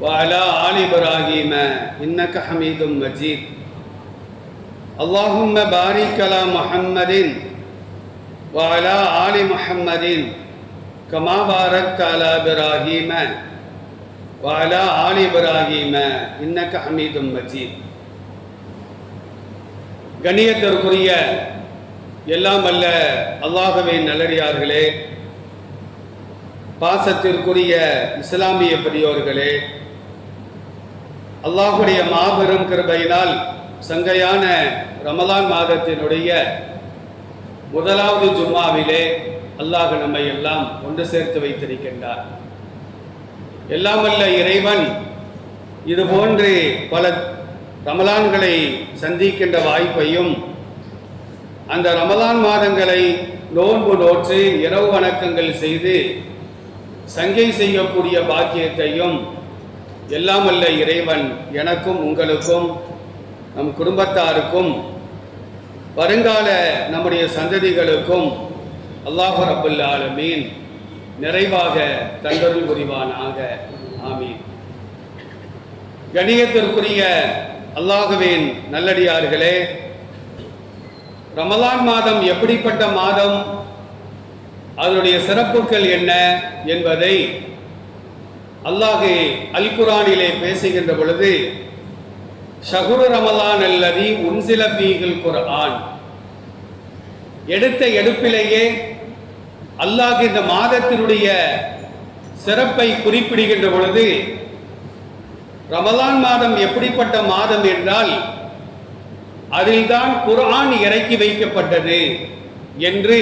وعلى آل إبراهيم إنك حميد مجيد اللهم بارك على محمد وعلى آل محمد كما باركت على إبراهيم وعلى آل إبراهيم إنك حميد مجيد கண்ணியத்திற்குரிய எல்லாம் அல்ல அல்லாஹவே நல்லடியார்களே பாசத்திற்குரிய இஸ்லாமிய பெரியோர்களே அல்லாஹுடைய மாபெரும் கிருபையினால் சங்கையான ரமலான் மாதத்தினுடைய முதலாவது ஜும்மாவிலே அல்லாஹ் நம்மை எல்லாம் ஒன்று சேர்த்து வைத்திருக்கின்றார். எல்லாம் அல்ல இறைவன் இது போன்று பல ரமலான்களை சந்திக்கின்ற வாய்ப்பையும் அந்த ரமலான் மாதங்களை நோன்பு நோற்று இரவு வணக்கங்கள் செய்து சங்கை செய்யக்கூடிய பாக்கியத்தையும் எல்லாம் அல்ல இறைவன் எனக்கும் உங்களுக்கும் நம் குடும்பத்தாருக்கும் வருங்கால நம்முடைய சந்ததிகளுக்கும் அல்லாஹு ரபுல் ஆலமீன் நிறைவாக தந்தருள் புரிவானாக. ஆமீன். கணியத்திற்குரிய அல்லாஹுவின் நல்லடியார்களே ரமலான் மாதம் எப்படிப்பட்ட மாதம்? அதனுடைய சிறப்புகள் என்ன என்பதை அல்லாஹு அல் குரானிலே பேசுகின்ற பொழுது ஷகுரு ரமலான் அல்லதி உன்சில பீகில் குரான் எடுத்த எடுப்பிலேயே அல்லாஹ் இந்த மாதத்தினுடைய சிறப்பை குறிப்பிடுகின்ற பொழுது ரமலான் மாதம் எப்படிப்பட்ட மாதம் என்றால் அதில்தான் குர்ஆன் இறக்கி வைக்கப்பட்டது என்று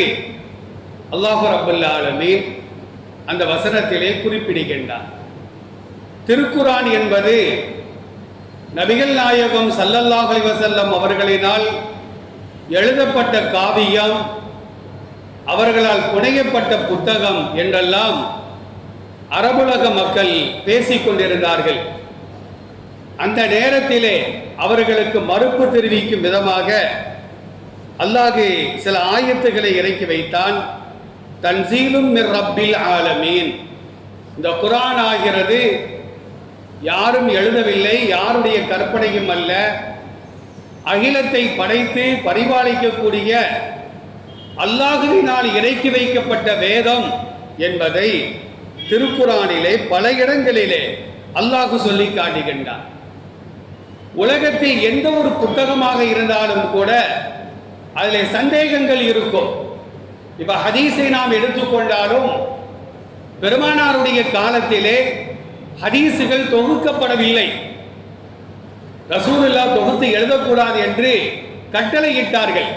அல்லாஹு ரபுல்ல அந்த வசனத்திலே குறிப்பிடுகின்றார் திருக்குரான் என்பது நபிகள் நாயகம் சல்லல்லாஹ் வசல்லம் அவர்களினால் எழுதப்பட்ட காவியம் அவர்களால் புனையப்பட்ட புத்தகம் என்றெல்லாம் அரபுலக மக்கள் பேசிக்கொண்டிருந்தார்கள் அந்த நேரத்திலே அவர்களுக்கு மறுப்பு தெரிவிக்கும் விதமாக அல்லாஹு சில ஆயத்துகளை இறக்கி வைத்தான். தன்சீலும் மிர் ரப்பில் ஆலமீன். இந்த குரான் ஆகிறது யாரும் எழுதவில்லை யாருடைய கற்பனையும் அல்ல. அகிலத்தை படைத்து பரிபாலிக்கக்கூடிய அல்லாஹுவினால் இறக்கி வைக்கப்பட்ட வேதம் என்பதை திருக்குறானிலே பல இடங்களிலே அல்லாஹு சொல்லி காட்டுகின்றார் உலகத்தில் எந்த ஒரு புத்தகமாக இருந்தாலும் கூட அதில் சந்தேகங்கள் இருக்கும். இப்ப ஹதீஸை நாம் எடுத்துக்கொண்டாலும் பெருமானாருடைய காலத்திலே ஹதீஸுகள் தொகுக்கப்படவில்லை. ரசூலுல்லா தொகுத்து எழுதக்கூடாது என்று கட்டளையிட்டார்கள்.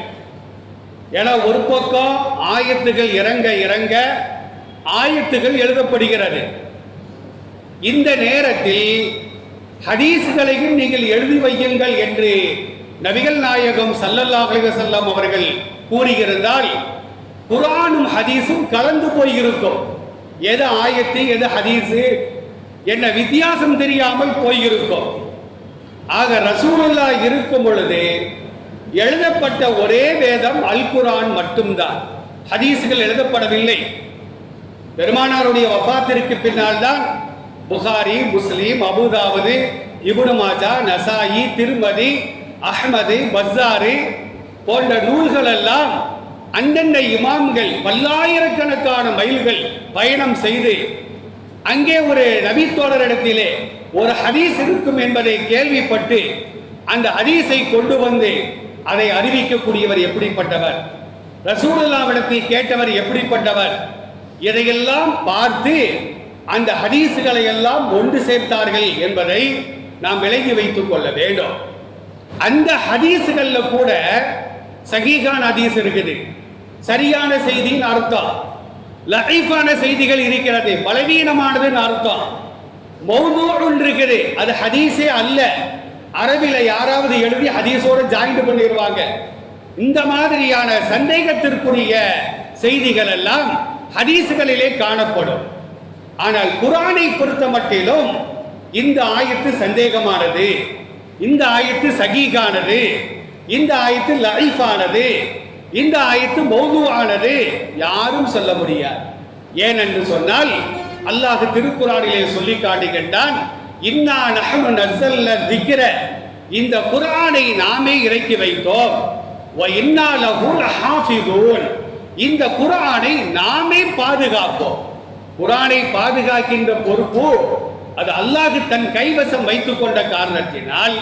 என ஒரு பக்கம் ஆயத்துகள் இறங்க இறங்க ஆயத்துகள் எழுதப்படுகிறது. இந்த நேரத்தில் ஹதீஸ்களையும் நீங்கள் எழுதி வையுங்கள் என்று நபிகள் நாயகம் சல்லல்லாஹ் அலைஹி அவர்கள் கூறியிருந்தால் குரானும் ஹதீஸும் கலந்து போயிருக்கும். எது ஆயத்து எது ஹதீஸு என்ன வித்தியாசம் தெரியாமல் போயிருக்கும். ஆக ரசூலுல்லா இருக்கும் பொழுது எழுதப்பட்ட ஒரே வேதம் அல் குரான் மட்டும்தான். ஹதீஸ்கள் எழுதப்படவில்லை. பெருமானாருடைய வபாத்திற்கு பின்னால் தான் புகாரி முஸ்லீம் அபுதாவது இபுனு மாஜா நசாயி திருமதி அஹ்மது பஸ்ஸாரு போன்ற நூல்கள் எல்லாம் அந்தந்த இமாம்கள் பல்லாயிரக்கணக்கான மைல்கள் பயணம் செய்து அங்கே ஒரு நபித்தோழரிடத்திலே ஒரு ஹதீஸ் இருக்கும் என்பதை கேள்விப்பட்டு அந்த ஹதீஸை கொண்டு வந்து அதை அறிவிக்கக்கூடியவர் எப்படிப்பட்டவர்? ரசூலுல்லாவிடத்தை கேட்டவர் எப்படிப்பட்டவர்? இதையெல்லாம் பார்த்து அந்த ஹதீஸுகளை எல்லாம் ஒன்று சேர்த்தார்கள் என்பதை நாம் விலகி வைத்துக் கொள்ள வேண்டும். அந்த ஹதீஸுகளில் கூட சகிகான் ஹதீஸ் இருக்குது. சரியான செய்தியின் அர்த்தம். லஹீஃபான செய்திகள் இருக்கிறது. பலவீனமானதுன்னு அர்த்தம். மௌனோடு இருக்குது அது ஹதீஸே அல்ல. அரபில யாராவது எழுதி ஹதீஸோட ஜாயின் பண்ணிடுவாங்க இந்த மாதிரியான சந்தேகத்திற்குரிய செய்திகள் எல்லாம் ஹதீஸுகளிலே காணப்படும். ஆனால் குரானை பொறுத்த மட்டிலும் இந்த ஆயத்து சந்தேகமானது. இந்த ஆயத்து சகீகானது. இந்த ஆயத்து லைஃபானது இந்த ஆயத்து மௌதுவானது யாரும் சொல்ல முடியாது. ஏனென்று சொன்னால் அல்லாஹ் திருக்குறானிலே சொல்லி காட்டுகின்றான் இன்னா நஹனு திக்ர இந்த குர்ஆனை நாமே இறக்கி வைத்தோம். வ இன்னா லஹு இந்த குர்ஆனை நாமே பாதுகாப்போம். குர்ஆனை பாதுகாக்கின்ற பொறுப்பு அது அல்லாஹ் தன் கைவசம் வைத்துக் கொண்ட காரணத்தினால்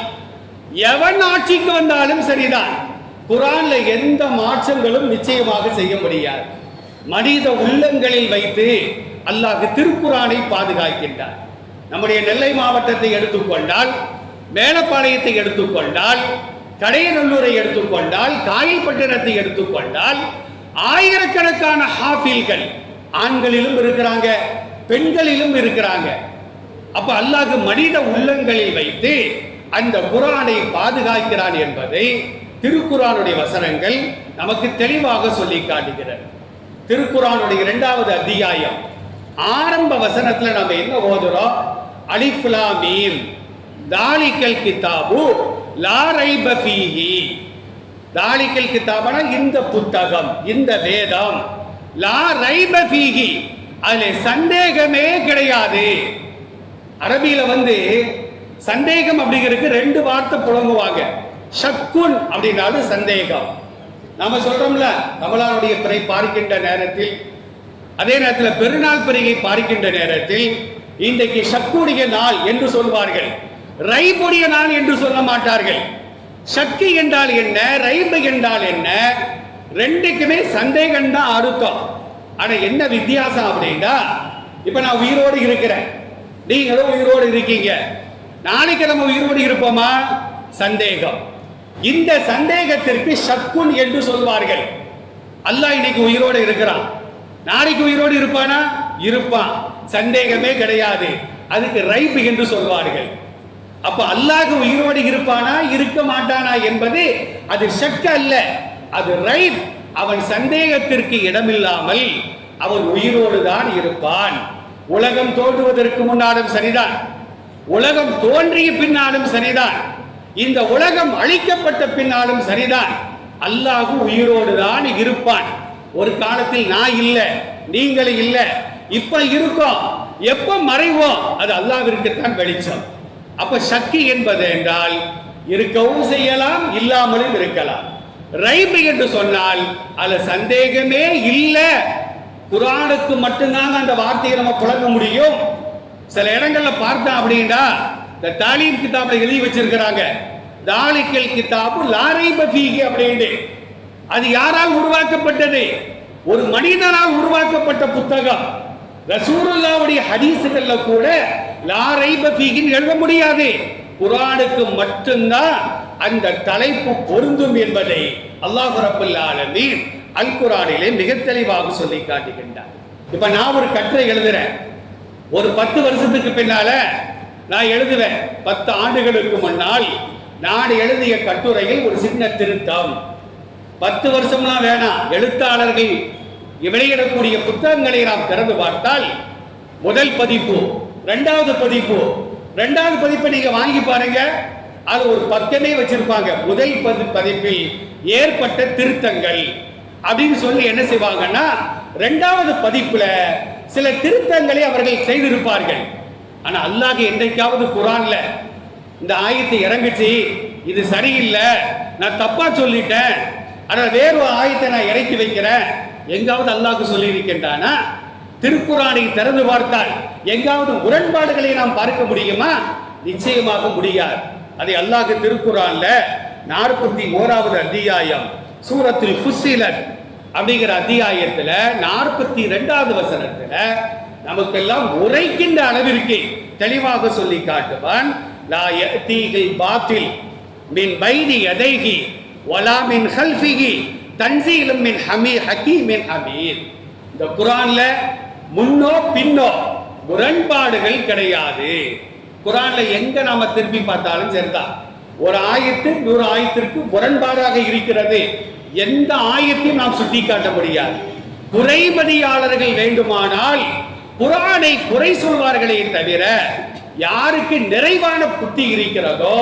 எவன் ஆட்சிக்கு வந்தாலும் சரிதான். குரான்ல எந்த மாற்றங்களும் நிச்சயமாக செய்ய முடியாது. மனித உள்ளங்களில் வைத்து அல்லாஹ் திருக்குரானை பாதுகாக்கின்றார். நம்முடைய நெல்லை மாவட்டத்தை எடுத்துக்கொண்டால் மேலப்பாளையத்தை எடுத்துக்கொண்டால் கடையநல்லூரை எடுத்துக்கொண்டால் காயல்பட்டினத்தை எடுத்துக்கொண்டால் ஆயிரக்கணக்கான ஹாஃபில்கள் ஆண்களிலும் இருக்கிறாங்க பெண்களிலும் இருக்கிறாங்க. அப்ப அல்லாஹ் மனித உள்ளங்களில் வைத்து அந்த குரானை பாதுகாக்கிறான் என்பதை திருக்குறானுடைய வசனங்கள் நமக்கு தெளிவாக சொல்லி காட்டுகிறது. திருக்குறானுடைய இரண்டாவது அத்தியாயம். ஆரம்ப வசனத்துல நம்ம என்ன ஓதுறோம்? அலிஃபுலா மீம். தாலிக்கல் கிதாபு லா ரைப தாலிக்கல் கிதாபனா இந்த புத்தகம் இந்த வேதம். லா ரைப ஃபீஹி. அதுல சந்தேகமே கிடையாது. அரபியில வந்து சந்தேகம் அப்படிங்கிறதுக்கு ரெண்டு வார்த்தை புழங்குவாங்க ஷக்குன் அப்படின்னாலும் சந்தேகம். நாம சொல்றோம்ல கமலானுடைய பிறை பார்க்கின்ற நேரத்தில் அதே நேரத்தில் பெருநாள் பிறையை பார்க்கின்ற நேரத்தில் இன்றைக்கு ஷக்குடைய நாள் என்று சொல்வார்கள். ரைபுடைய நாள் என்று சொல்ல மாட்டார்கள். சக்தி என்றால் என்ன ரைபு என்றால் என்ன ரெண்டுக்குமே சந்தேகம் தான் அறுத்தம் ஆனா என்ன வித்தியாசம் அப்படின்னா இப்ப நான் உயிரோடு இருக்கிறேன். நீங்களும் உயிரோடு இருக்கீங்க. நாளைக்கு நம்ம உயிரோடு இருப்போமா? சந்தேகம். இந்த சந்தேகத்திற்கு சக்குன் என்று சொல்வார்கள். அல்லாஹ் இன்னைக்கு உயிரோடு இருக்கிறான். நாளைக்கு உயிரோடு இருப்பானா? இருப்பான். சந்தேகமே கிடையாது. அதுக்கு ரைப் என்று சொல்வார்கள். அப்ப அல்லாஹ் உயிரோடு இருப்பானா? இருக்க மாட்டானா என்பது அது ஷக்கு அல்ல. அது ரைப். அவன் சந்தேகத்திற்கு இடமில்லாமல் அவன் உயிரோடு தான் இருப்பான். உலகம் தோன்றுவதற்கு முன்னாலும் சரிதான் உலகம் தோன்றிய பின்னாலும் சரிதான் இந்த உலகம் அழிக்கப்பட்ட பின்னாலும் சரிதான். அல்லாஹ் உயிரோடு தான் இருப்பான். ஒரு காலத்தில் நான் இல்லை நீங்கள் இல்லை இப்ப இருக்கோம் எப்ப மறைவோம் அது அல்லாவிற்குத்தான் வெளிச்சம். அப்ப சக்தி என்பது என்றால் இருக்கவும் செய்யலாம் இல்லாமலும் இருக்கலாம். ரைபு என்று சொன்னால் அதுல சந்தேகமே இல்லை. குரானுக்கு மட்டும்தான் அந்த வார்த்தையை நம்ம புழங்க முடியும். சில இடங்கள்ல பார்த்தோம் அப்படின்னா இந்த தாலீம் கிதாபை எழுதி வச்சிருக்கிறாங்க. தாலிக்கல் கிதாபு லாரை பஃபீகி அப்படின்னு அது யாரால் உருவாக்கப்பட்டது? ஒரு மனிதனால் உருவாக்கப்பட்ட புத்தகம். ரசூலுல்லாவுடைய ஹதீசுகள்ல கூட லாரை பஃபீகின் எழுத முடியாது. குரானுக்கு மட்டும்தான் அந்த தலைப்பு பொருந்தும் என்பதை அல்லாஹ் ரப்பல் ஆலமீன் அல் குரானிலே மிக தெளிவாக சொல்லி காட்டுகின்றார். இப்ப நான் ஒரு கட்டுரை எழுதுறேன். ஒரு பத்து வருஷத்துக்கு பின்னால நான் எழுதுவேன். பத்து ஆண்டுகளுக்கு முன்னால் நான் எழுதிய கட்டுரையில் ஒரு சின்ன திருத்தம் பத்து வருஷம்லாம் வேணாம். எழுத்தாளர்கள் வெளியிடக்கூடிய புத்தகங்களை நாம் திறந்து பார்த்தால் முதல் பதிப்பு ரெண்டாவது பதிப்பு ரெண்டாவது பதிப்பை நீங்க வாங்கி பாருங்க. அது ஒரு பக்கமே வச்சிருப்பாங்க. முதல் பதி பதிப்பில் ஏற்பட்ட திருத்தங்கள் அப்படின்னு சொல்லி என்ன செய்வாங்கன்னா ரெண்டாவது பதிப்புல சில திருத்தங்களை அவர்கள் செய்திருப்பார்கள். ஆனா அல்லாஹ் என்றைக்காவது குரான்ல இந்த ஆயத்தை இறங்குச்சு இது சரியில்லை நான் தப்பா சொல்லிட்டேன் ஆனா வேறு ஒரு ஆயத்தை நான் இறக்கி வைக்கிறேன். எங்காவது அல்லாஹ் சொல்லி இருக்கின்றானா திருக்குறானை திறந்து பார்த்தால் எங்காவது முரண்பாடுகளை நாம் பார்க்க முடியுமா? நிச்சயமாக முடியாது. அதை அல்லாஹ் திருக்குறான்ல நாற்பத்தி ஓராவது அத்தியாயம் சூரத்தில் ஃபுஸ்ஸிலத் அப்படிங்கிற அத்தியாயத்தில் நாற்பத்தி ரெண்டாவது வசனத்தில் நமக்கெல்லாம் உரைக்கின்ற அளவிற்கு தெளிவாக சொல்லி காட்டுவான் லா யஅதீஹில் பாத்தில் மின் பைனி எதைகி வலா மின் ஹல்ஃபிகி தன்சீலும் மின் ஹமீ ஹக்கீமின் ஹமீர் இந்த குரான்ல முன்னோ பின்னோ முரண்பாடுகள் கிடையாது. குரான்ல எங்க நாம திரும்பி பார்த்தாலும் சரிதான் ஒரு ஆயத்து நூறு ஆயத்திற்கு முரண்பாடாக இருக்கிறது. எந்த ஆயத்தையும் நாம் சுட்டி காட்ட முடியாது. குறைபதியாளர்கள் வேண்டுமானால் குரானை குறை சொல்வார்களே தவிர யாருக்கு நிறைவான புத்தி இருக்கிறதோ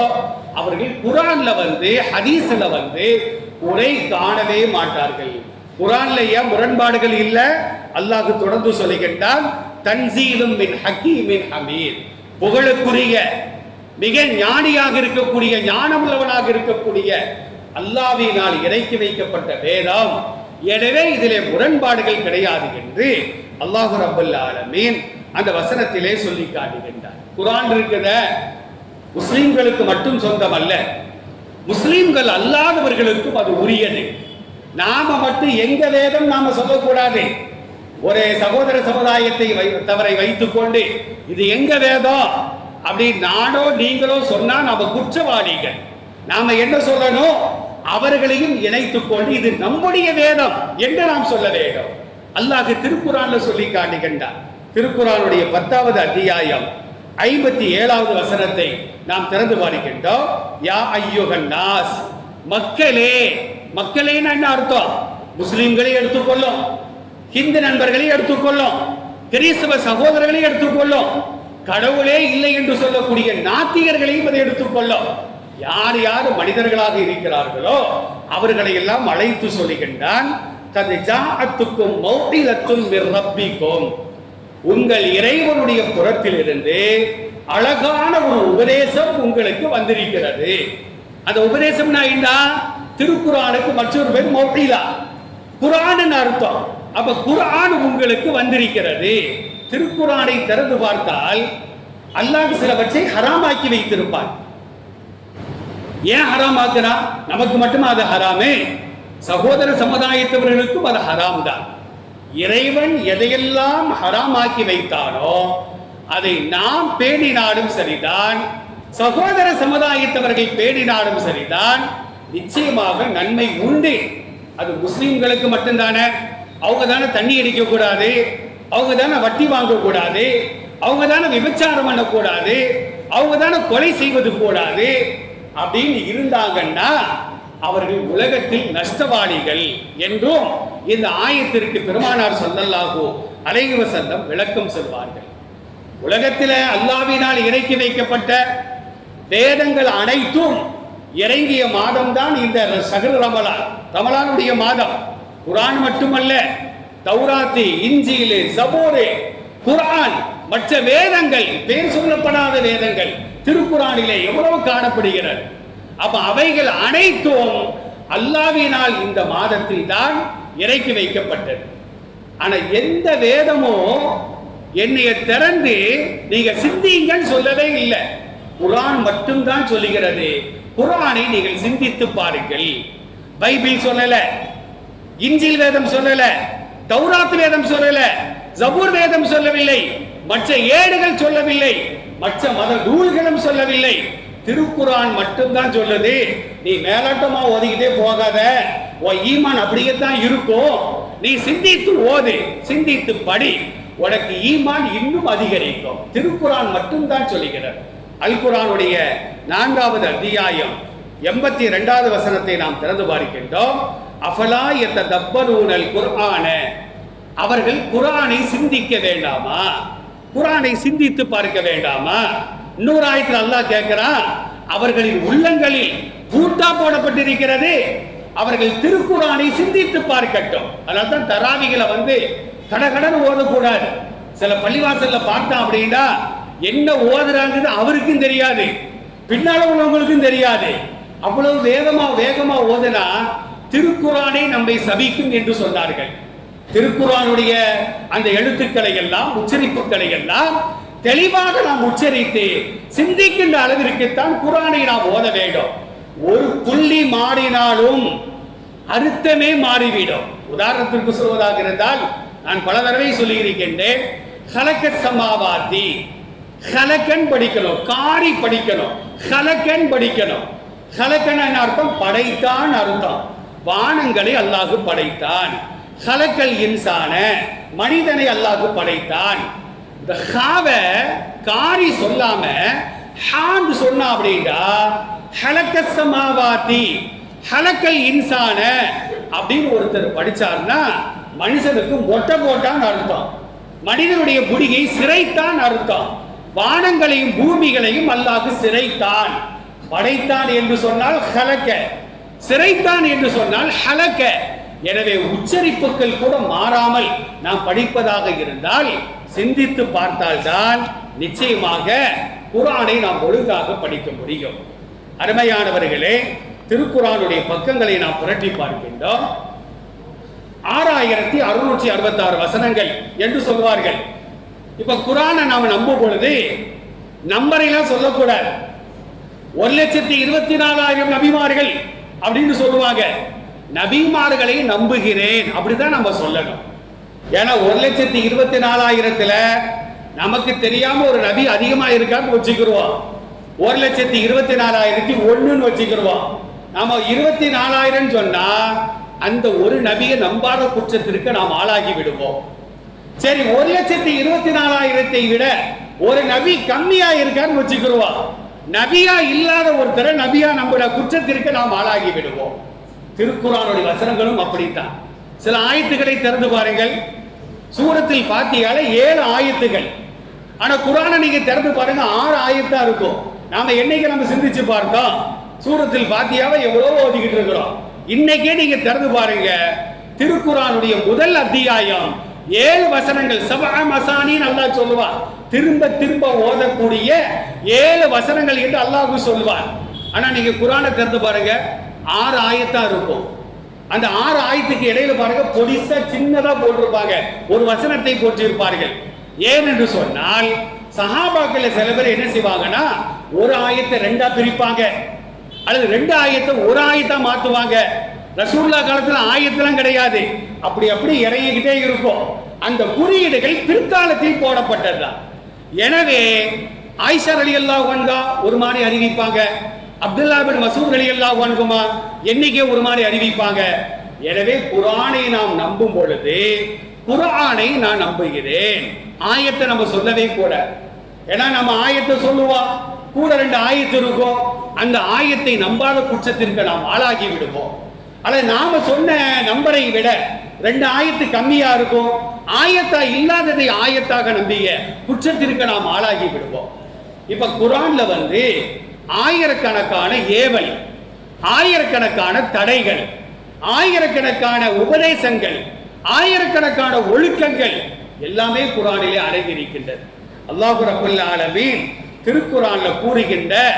அவர்கள் குரான்ல வந்து ஹதீஸ்ல வந்து குறை காணவே மாட்டார்கள். குரான்ல ஏன் முரண்பாடுகள் இல்ல? அல்லாஹ் தொடர்ந்து சொல்லுகின்றான் தன்சீலும் மின் ஹக்கீமின் ஹமீர். புகழுக்குரிய மிக ஞானியாக இருக்கக்கூடிய ஞானமுள்ளவனாக இருக்கக்கூடிய அல்லாவினால் இறக்கி வைக்கப்பட்ட வேதம். எனவே இதிலே முரண்பாடுகள் கிடையாது என்று அல்லாஹு ரப்பல் ஆலமீன் அந்த வசனத்திலே சொல்லி காட்டுகின்றார். குரான் இருக்குத? முஸ்லீம்களுக்கு மட்டும் சொந்தம் அல்ல முஸ்லீம்கள் அல்லாதவர்களுக்கும் அது உரியது. நாம மட்டும் எங்க வேதம் நாம சொல்லக்கூடாது. ஒரு சகோதர சமுதாயத்தை தவறை வைத்துக் கொண்டு இது எங்க வேதம்? அப்படி நானோ நீங்களோ சொன்னா நாம குற்றவாளிகள். நாம என்ன சொல்லணும்? அவர்களையும் இணைத்துக் கொண்டு இது நம்முடைய வேதம் என்று நாம் சொல்ல வேண்டும். அல்லாஹ் திருக்குறான்ல சொல்லி காட்டுகின்றார். திருக்குறானுடைய பத்தாவது அத்தியாயம் ஐம்பத்தி ஏழாவது வசனத்தை நாம் திறந்து பாடிக்கின்றோம் யா ஐயுகன் நாஸ். மக்களே மக்களேன்னா என்ன அர்த்தம்? முஸ்லிம்களை எடுத்துக்கொள்ளும் ஹிந்து நண்பர்களை எடுத்துக்கொள்ளும் கிறிஸ்தவ சகோதரர்களை எடுத்துக்கொள்ளும் கடவுளே இல்லை என்று சொல்லக்கூடிய நாத்திகர்களையும் அதை எடுத்துக்கொள்ளும். யார் யார் மனிதர்களாக இருக்கிறார்களோ அவர்களை எல்லாம் அழைத்து சொல்லுகின்றான். தது ஜாஅத்துக்கும் ரப்பிக்கும். உங்கள் இறைவனுடைய புறத்திலிருந்து அழகான ஒரு உபதேசம் உங்களுக்கு வந்திருக்கிறது. அந்த உபதேசம்னா என்ன திருக்குறானுக்கு மற்றொரு பேர் மௌட்டிலா குரான் அர்த்தம்? அப்ப குரான் உங்களுக்கு வந்திருக்கிறது. திருக்குறானை திறந்து பார்த்தால் அல்லாஹ் சிலவற்றை ஹராமாக்கி வைத்திருப்பான். ஏன் ஹராமாக்குறான்? நமக்கு மட்டுமா அது ஹராமே? சகோதர சமுதாயத்தவர்களுக்கும் அது ஹராம் தான். இறைவன் எதையெல்லாம் ஹராமாக்கி வைத்தானோ அதை நாம் பேணினாலும் சரிதான். சகோதர சமுதாயத்தவர்கள் பேணினாலும் சரிதான். நிச்சயமாக நன்மை உண்டு. அது முஸ்லிம்களுக்கு மட்டும்தானே. அவங்க தானே தண்ணி அடிக்க கூடாது அவங்க தானே வட்டி வாங்கக்கூடாது. அவங்க தானே விபச்சாரம் பண்ணக்கூடாது. அவங்க தானே கொலை செய்வது கூடாது. அப்படின்னு இருந்தாங்கன்னா அவர்கள் உலகத்தில் நஷ்டவாளிகள் என்றும் இந்த ஆயத்திற்கு பெருமானார் சொல்லல்லாகோ அலைஹி சந்தம் விளக்கம் சொல்வார்கள். உலகத்தில் அல்லாவினால் இறக்கி வைக்கப்பட்ட வேதங்கள் அனைத்தும் இறங்கிய மாதம் தான் இந்த சகர் ரமலான் ரமலானுடைய மாதம். குரான் மட்டுமல்ல தௌராத்தி இஞ்சியிலே சபோரே குரான் மற்ற வேதங்கள் பேர் சொல்லப்படாத வேதங்கள் திருக்குறானிலே எவ்வளவு காணப்படுகிறது. அப்ப அவைகள் அனைத்தும் அல்லாவினால் இந்த மாதத்தில் தான் இறக்கி வைக்கப்பட்டது. ஆனா எந்த வேதமும் என்னைய திறந்து நீங்க சிந்திங்கள் சொல்லவே இல்லை. குரான் மட்டும்தான் சொல்லுகிறது. குரானை நீங்கள் சிந்தித்து பாருங்கள். பைபிள் சொல்லல இஞ்சில் வேதம் சொல்லல தௌராத் வேதம் சொல்லல ஜபூர் வேதம் சொல்லவில்லை மற்ற ஏடுகள் சொல்லவில்லை மற்ற மத நூல்களும் சொல்லவில்லை. திருக்குரான் மட்டும்தான் சொல்லுது. நீ மேலோட்டமா ஓதிக்கிட்டே போகாத. உன் ஈமான் அப்படியே தான் இருக்கும். நீ சிந்தித்து ஓது சிந்தித்து படி. உனக்கு ஈமான் இன்னும் அதிகரிக்கும். திருக்குரான் மட்டும்தான் சொல்லுகிறார் அல் குரானுடைய நான்காவது அத்தியாயம் எண்பத்தி ரெண்டாவது வசனத்தை நாம் திறந்து பார்க்கின்றோம். அஃபலா எத்த தப்பரூனல் குர்ஆன அவர்கள் குரானை சிந்திக்க வேண்டாமா? குரானை சிந்தித்து பார்க்க வேண்டாமா? இன்னொரு ஆயத்தில் அல்லாஹ் கேட்கிறான் அவர்களின் உள்ளங்களில் பூட்டா போடப்பட்டிருக்கிறது. அவர்கள் திருக்குறானை சிந்தித்து பார்க்கட்டும். அதனால தான் தராவிகளை வந்து கடகடன் ஓதக்கூடாது. சில பள்ளிவாசல்ல பார்த்தா அப்படின்னா என்ன ஓதுறாங்கிறது அவருக்கும் தெரியாது. பின்னால உள்ளவங்களுக்கும் தெரியாது. அவ்வளவு வேகமா வேகமா ஓதுனா திருக்குறானை நம்மை சபிக்கும் என்று சொன்னார்கள். திருக்குறானுடைய அந்த எழுத்துக்களை எல்லாம் உச்சரிப்புகளை எல்லாம் தெளிவாக நாம் உச்சரித்து சிந்திக்கின்ற அளவிற்குத்தான் குரானை நாம் ஓத வேண்டும். ஒரு புள்ளி மாறினாலும் அர்த்தமே மாறிவிடும். உதாரணத்திற்கு சொல்வதாக இருந்தால் நான் பல தடவை சொல்லியிருக்கின்றேன் ஹலக்க சமாவாதி ஹலக்கன் படிக்கணும் காரி படிக்கணும் ஹலக்கன் படிக்கணும். ஹலக்கன் அர்த்தம் படைத்தான் அர்த்தம். வானங்களை அல்லாஹு படைத்தான். ஹலக்கல் இன்சான மனிதனை அல்லாஹு படைத்தான். இந்த ஹாவ காரி சொல்லாம ஹான்னு சொன்னா அப்படின்னா ஹலக்க சமாவாதி ஹலக்கல் இன்சான அப்படின்னு ஒருத்தர் படிச்சார்னா மனுஷனுக்கு மொட்டை போட்டான்னு அர்த்தம் மனிதனுடைய முடிகை சிறைத்தான் அர்த்தம் வானங்களையும் பூமிகளையும் அல்லாஹ் சிறைத்தான் படைத்தான் என்று சொன்னால் ஹலக்க சிறைத்தான் என்று சொன்னால் ஹலக்க எனவே உச்சரிப்புகள் கூட மாறாமல் நாம் படிப்பதாக இருந்தால் சிந்தித்து பார்த்தால்தான் நிச்சயமாக குரானை நாம் ஒழுங்காக படிக்க முடியும். அருமையானவர்களே திருக்குறானுடைய பக்கங்களை நாம் புரட்டி பார்க்கின்றோம். ஆறாயிரத்தி அறுநூற்றி அறுபத்தாறு வசனங்கள் என்று சொல்வார்கள். இப்ப குரானை நாம் நம்பும் பொழுது நம்பரையெல்லாம் சொல்லக்கூடாது. ஒரு லட்சத்தி இருபத்தி நாலாயிரம் நபிமார்கள் அப்படின்னு சொல்லுவாங்க. நபிமார்களை நம்புகிறேன் அப்படிதான் நம்ம சொல்லணும். ஏன்னா ஒரு லட்சத்தி இருபத்தி நாலாயிரத்துல நமக்கு தெரியாம ஒரு நபி அதிகமா இருக்கான்னு வச்சுக்கிருவோம். ஒரு லட்சத்தி இருபத்தி நாலாயிரத்தி ஒண்ணுன்னு வச்சுக்கிருவோம். நாம இருபத்தி நாலாயிரம் சொன்னா அந்த ஒரு நபியை நம்பாத குற்றத்திற்கு நாம் ஆளாகி விடுவோம். சரி ஒரு லட்சத்தி இருபத்தி நாலாயிரத்தை விட ஒரு நபி கம்மியா இருக்கான்னு வச்சுக்கிருவோம். நபியா இல்லாத ஒருத்தரை நபியா நம்மளோட குற்றத்திற்கு நாம் ஆளாகி விடுவோம். திருக்குறானுடைய வசனங்களும் அப்படித்தான். சில ஆயத்துக்களை திறந்து பாருங்கள். சூரத்தில் பாத்தியால ஏழு ஆயத்துகள் ஆனா குரானை நீங்க திறந்து பாருங்க ஆறு ஆயத்தா இருக்கும். நாம என்னைக்கு நம்ம சிந்திச்சு பார்த்தோம் சூரத்தில் பாத்தியாவை எவ்வளவு ஓதிக்கிட்டு இருக்கிறோம். இன்னைக்கே நீங்க திறந்து பாருங்க திருக்குறானுடைய முதல் அத்தியாயம் ஏழு வசனங்கள். சபா மசானின்னு அல்லாஹ் சொல்லுவார் திரும்ப திரும்ப ஓதக்கூடிய ஏழு வசனங்கள் என்று அல்லாஹ் சொல்லுவார். ஆனா நீங்க குரானை திறந்து பாருங்க ஆறு ஆயத்தா இருக்கும். அந்த ஆறு ஆயத்துக்கு இடையில பாருங்க பொடிசா சின்னதா போட்டிருப்பாங்க. ஒரு வசனத்தை போட்டிருப்பார்கள் ஏன் என்று சொன்னால் சஹாபாக்கள் சில பேர் என்ன செய்வாங்கன்னா ஒரு ஆயத்தை ரெண்டா பிரிப்பாங்க. அல்லது ரெண்டு ஆயத்தை ஒரு ஆயத்தா மாத்துவாங்க. ரசூல்லா காலத்துல ஆயத்தெல்லாம் கிடையாது. அப்படி அப்படி இறங்கிக்கிட்டே இருக்கும். அந்த குறியீடுகள் பிற்காலத்தில் போடப்பட்டதுதான். எனவே ஆயிஷா அலி அல்லாஹ் வன்கா ஒரு மாதிரி அறிவிப்பாங்க. அப்துல்லா பின் மசூத் அலி அல்லா வன்குமா என்னைக்கே ஒரு மாதிரி அறிவிப்பாங்க. எனவே குரானை நாம் நம்பும் பொழுது குரானை நான் நம்புகிறேன். ஆயத்தை நம்ம சொல்லவே கூட. ஏன்னா நம்ம ஆயத்தை சொல்லுவோம் கூட ரெண்டு ஆயத்து இருக்கும். அந்த ஆயத்தை நம்பாத குற்றத்திற்கு நாம் ஆளாகி விடுவோம். அதை நாம சொன்ன நம்பரை விட ரெண்டு ஆயத்து கம்மியா இருக்கும். ஆயத்தா இல்லாததை ஆயத்தாக நம்பிய குற்றத்திற்கு நாம் ஆளாகி விடுவோம். இப்ப குரான்ல வந்து ஆயிரக்கணக்கான ஏவல் ஆயிரக்கணக்கான தடைகள் ஆயிரக்கணக்கான உபதேசங்கள் ஆயிரக்கணக்கான ஒழுக்கங்கள் எல்லாமே குரானிலே அடங்கியிருக்கின்றது. அல்லாஹு ரபுல் ஆலமீன் திருக்குறான்ல கூறுகின்ற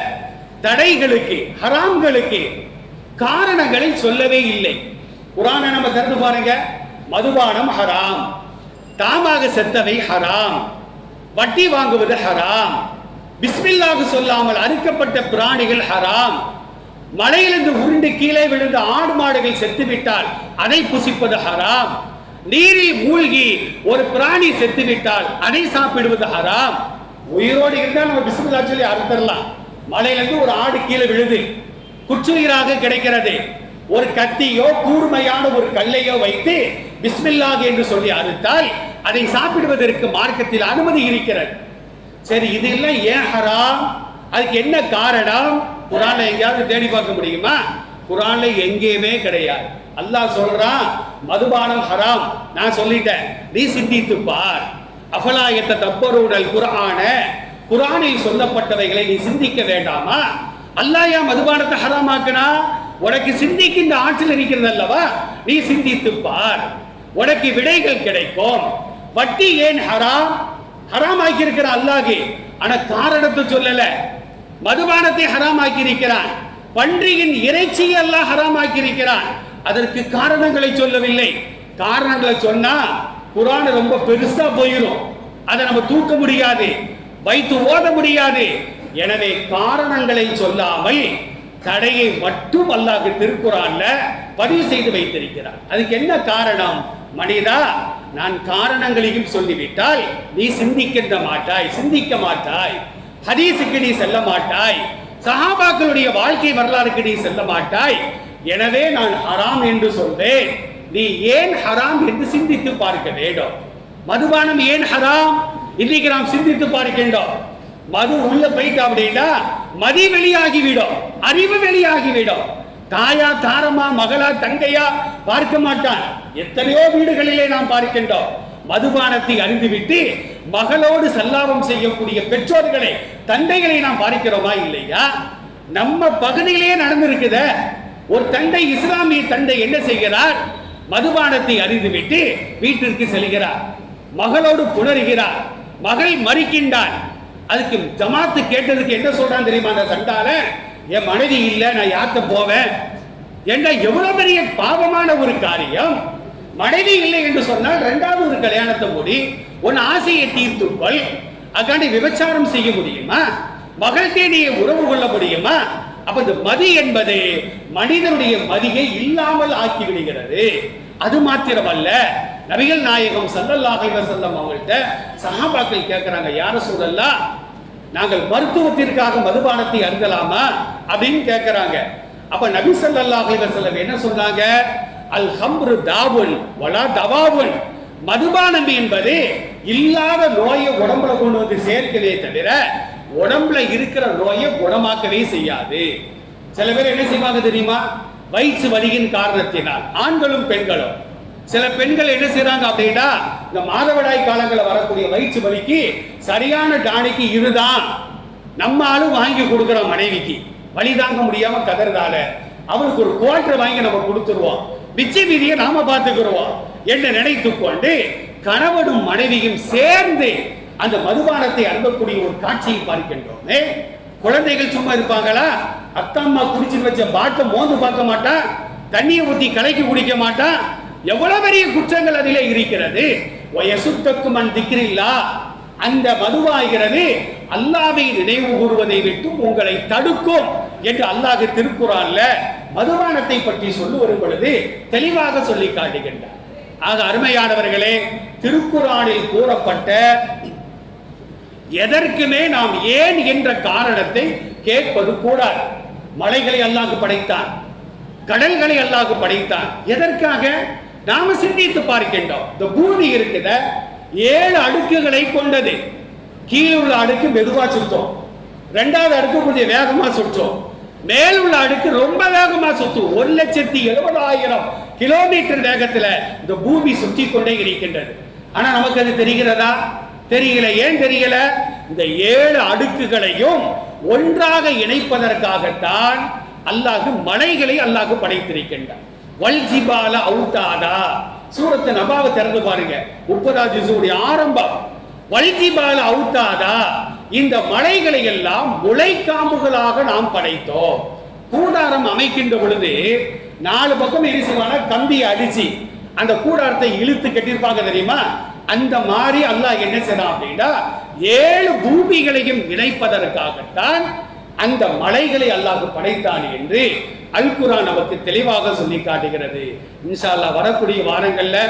தடைகளுக்கு ஹராம்களுக்கு காரணங்களை சொல்லவே இல்லை. குரானை நம்ம திறந்து பாருங்க. மதுபானம் ஹராம். தாமாக செத்தவை ஹராம். வட்டி வாங்குவது ஹராம். பிஸ்மில்லாஹு சொல்லாமல் அறுக்கப்பட்ட பிராணிகள் ஹராம். மலையிலிருந்து உருண்டு கீழே விழுந்த ஆடு மாடுகள் செத்துவிட்டால் அதை புசிப்பது ஹராம். நீரில் மூழ்கி ஒரு பிராணி செத்துவிட்டால் அதை சாப்பிடுவது ஹராம். உயிரோடு இருந்தால் நம்ம பிஸ்மில்லா சொல்லி அறுத்தரலாம். மலையிலிருந்து ஒரு ஆடு கீழே விழுது. குற்றுயிராக கிடைக்கிறது. ஒரு கத்தியோ கூர்மையான ஒரு கல்லையோ வைத்து பிஸ்மில்லாஹ் என்று சொல்லி அறுத்தால் அதை சாப்பிடுவதற்கு மார்க்கத்தில் அனுமதி இருக்கிறது. சரி இது எல்லாம் ஏன் ஹராம்? அதுக்கு என்ன காரணம்? குரான்ல எங்கேயாவது தேடி பார்க்க முடியுமா? குரான்ல எங்கேயுமே கிடையாது. அல்லாஹ் சொல்றான் மதுபானம் ஹராம். நான் சொல்லிட்டேன். நீ சிந்தித்து பார். அஃபலாயத்த தப்பருடல் குரான குரானில் சொல்லப்பட்டவைகளை நீ சிந்திக்க வேண்டாமா? அல்லாஹ் ஏன் மதுபானத்தை ஹராமாக்குனா? உனக்கு சிந்திக்கின்ற ஆற்றல் இருக்கிறது அல்லவா? நீ சிந்தித்து பார். உனக்கு விடைகள் கிடைக்கும். வட்டி ஏன் ஹராம்? ஹராம் ஆக்கி இருக்கிற அல்லாஹே ஆனா காரணத்தை சொல்லல. மதுபானத்தை ஹராம் ஆக்கி இருக்கிறான் பன்றியின் இறைச்சியை அல்லாஹ் ஹராம் ஆக்கி இருக்கிறான் அதற்கு காரணங்களை சொல்லவில்லை. காரணங்களை சொன்னா குரான் ரொம்ப பெருசா போயிடும் அதை நம்ம தூக்க முடியாது வைத்து ஓத முடியாது. எனவே காரணங்களை சொல்லாமல் தடையை மட்டும் அல்லாஹ் திருக்குறான்ல பதிவு செய்து வைத்திருக்கிறார். அதுக்கு என்ன காரணம்? மனிதா நான் காரணங்களையும் சொல்லிவிட்டால் நீ சிந்திக்கின்ற மாட்டாய் சிந்திக்க மாட்டாய் ஹதீஸுக்கு நீ செல்ல மாட்டாய் சஹாபாக்களுடைய வாழ்க்கை வரலாறுக்கு நீ செல்ல மாட்டாய். எனவே நான் ஹராம் என்று சொல்வேன். நீ ஏன் ஹராம் என்று சிந்தித்து பார்க்க வேண்டும். மதுபானம் ஏன் ஹராம்? இன்னைக்கு நாம் சிந்தித்து பார்க்கின்றோம். மது உள்ள போயிட்டு அப்படின்னா மதி வெளியாகிவிடும் அறிவு வெளியாகிவிடும். தாயா தாரமா மகளா தங்கையா பார்க்க மாட்டான். எத்தனையோ வீடுகளிலே நாம் பார்க்கின்றோம். மதுபானத்தை அறிந்துவிட்டு மகளோடு சல்லாபம் செய்யக்கூடிய பெற்றோர்களை தந்தைகளை நாம் பார்க்கிறோமா இல்லையா? நம்ம பகுதியிலேயே நடந்திருக்குத. ஒரு தந்தை இஸ்லாமிய தந்தை என்ன செய்கிறார்? மதுபானத்தை அறிந்துவிட்டு வீட்டிற்கு செல்கிறார். மகளோடு புணர்கிறார். மகள் மறிக்கின்றான். அதுக்கு ஜமாத்து கேட்டதுக்கு என்ன சொல்றான் தெரியுமா அந்த சண்டால என் மனைவி இல்லை நான் யார்கிட்ட போவேன்? என்ற எவ்வளவு பெரிய பாவமான ஒரு காரியம்? மனைவி இல்லை என்று சொன்னால் இரண்டாவது ஒரு கல்யாணத்தை மூடி உன் ஆசையை தீர்த்துக்கொள் அக்காண்டி விபச்சாரம் செய்ய முடியுமா? மகள் தேடியை உறவு கொள்ள முடியுமா? அப்ப இந்த மதி என்பது மனிதனுடைய மதியை இல்லாமல் ஆக்கி விடுகிறது அது மாத்திரமல்ல நபிகள் நாயகம் ஸல்லல்லாஹு செல்லம் அவங்கள்ட்ட சகாபாக்கள் கேட்கிறாங்க யார சொல்லலாம் நாங்கள் மருத்துவத்திற்காக மதுபானத்தை அருந்தலாமா அப்படின்னு கேட்கிறாங்க அப்ப நபி ஸல்லல்லாஹு செல்லம் என்ன சொன்னாங்க? அல் ஹம்ரு தாவுல் வலா தவாவுல். மதுபானம் என்பது இல்லாத நோயை உடம்புல கொண்டு வந்து சேர்க்கவே தவிர உடம்புல இருக்கிற நோயை குணமாக்கவே செய்யாது. சில பேர் என்ன செய்வாங்க தெரியுமா? வயிற்று வலியின் காரணத்தினால் ஆண்களும் பெண்களும் சில பெண்கள் என்ன செய்யறாங்க அப்படின்னா இந்த மாதவிடாய் காலங்களில் வரக்கூடிய வயிற்று வலிக்கு சரியான டானிக்கு இதுதான். நம்ம ஆளும் வாங்கி கொடுக்குறோம் மனைவிக்கு. வழி தாங்க முடியாம கதறதால அவருக்கு ஒரு குவாட்டர் வாங்கி நம்ம கொடுத்துருவோம். மிச்ச மீதியை நாம பார்த்துக்கிறோம் என்று நினைத்து கொண்டு கணவனும் மனைவியும் சேர்ந்து அந்த மதுபானத்தை அருந்தக்கூடிய ஒரு காட்சியை பார்க்கின்றோமே. குழந்தைகள் சும்மா இருப்பாங்களா? அத்தா அம்மா குடிச்சு வச்ச பாட்டை மோந்து பார்க்க மாட்டா? தண்ணியை ஊற்றி கலக்கி குடிக்க மாட்டான் எவ்வளவு பெரிய குற்றங்கள் அதிலே இருக்கிறது? வயசுத்தக்கும் அன் திக்ரில்லா. அந்த மதுவாகிறது அல்லாவை நினைவு கூறுவதை விட்டும் உங்களை தடுக்கும் என்று அல்லாஹ் திருக்குறான்ல மதுபானத்தை பற்றி சொல்லி வரும் பொழுது தெளிவாக சொல்லி காட்டுகின்றார். ஆக அருமையானவர்களே திருக்குறானில் கூறப்பட்ட எதற்குமே நாம் ஏன் என்ற காரணத்தை கேட்பது கூடாது. மலைகளை அல்லாஹ் படைத்தான் கடல்களை அல்லாஹ் படைத்தான். எதற்காக? நாம சிந்தித்து பார்க்கின்றோம். இந்த பூமி இருக்குத ஏழு அடுக்குகளை கொண்டது. கீழே உள்ள அடுக்கு மெதுவா சுத்தும். ரெண்டாவது அடுக்கு கொஞ்சம் வேகமா சுற்றும். மேல் உள்ள அடுக்கு ரொம்ப வேகமா சுத்தும். ஒரு லட்சத்தி எழுபதாயிரம் கிலோமீட்டர் வேகத்துல இந்த பூமி சுத்தி கொண்டே இருக்கின்றது. ஆனா நமக்கு அது தெரிகிறதா? தெரியல. ஏன் தெரியல? இந்த ஏழு அடுக்குகளையும் ஒன்றாக இணைப்பதற்காகத்தான் அல்லாஹு மலைகளை அல்லாஹ் படைத்திருக்கின்றான். வல்ஜிபால அவுட்டாதா சூரத்தை நபாவை திறந்து பாருங்க. முப்பதாவது ஜிசுடைய ஆரம்பம். வல்ஜிபால அவுட்டாதா இந்த மலைகளை எல்லாம் முளைக்காம்புகளாக நாம் படைத்தோம். கூடாரம் அமைக்கின்ற பொழுது நாலு பக்கம் எரிசுவான கம்பி அடிச்சு அந்த கூடாரத்தை இழுத்து கட்டியிருப்பாங்க தெரியுமா? அந்த மாதிரி அல்லாஹ் என்ன செய்யலாம் அப்படின்னா ஏழு பூமிகளையும் இணைப்பதற்காகத்தான் அந்த மலைகளை அல்லாஹ் படைத்தான் என்று அல் குரான் நமக்கு தெளிவாக சொல்லி காட்டுகிறது. இன்ஷால்லா வரக்கூடிய வாரங்களில்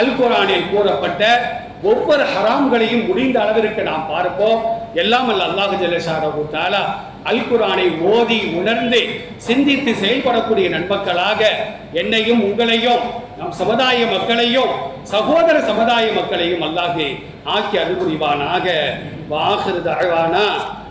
அல் குரானில் கூறப்பட்ட ஒவ்வொரு ஹராம்களையும் முடிந்த அளவிற்கு நாம் பார்ப்போம். எல்லாம் அல்ல அல்லாஹ் ஜல்லஷாரஹு தாலா அல் குரானை ஓதி உணர்ந்து சிந்தித்து செயல்படக்கூடிய நண்பர்களாக என்னையும் உங்களையும் நம் சமுதாய மக்களையும் சகோதர சமுதாய மக்களையும் அல்லாஹ் ஆக்கி அருள்புரிவானாக.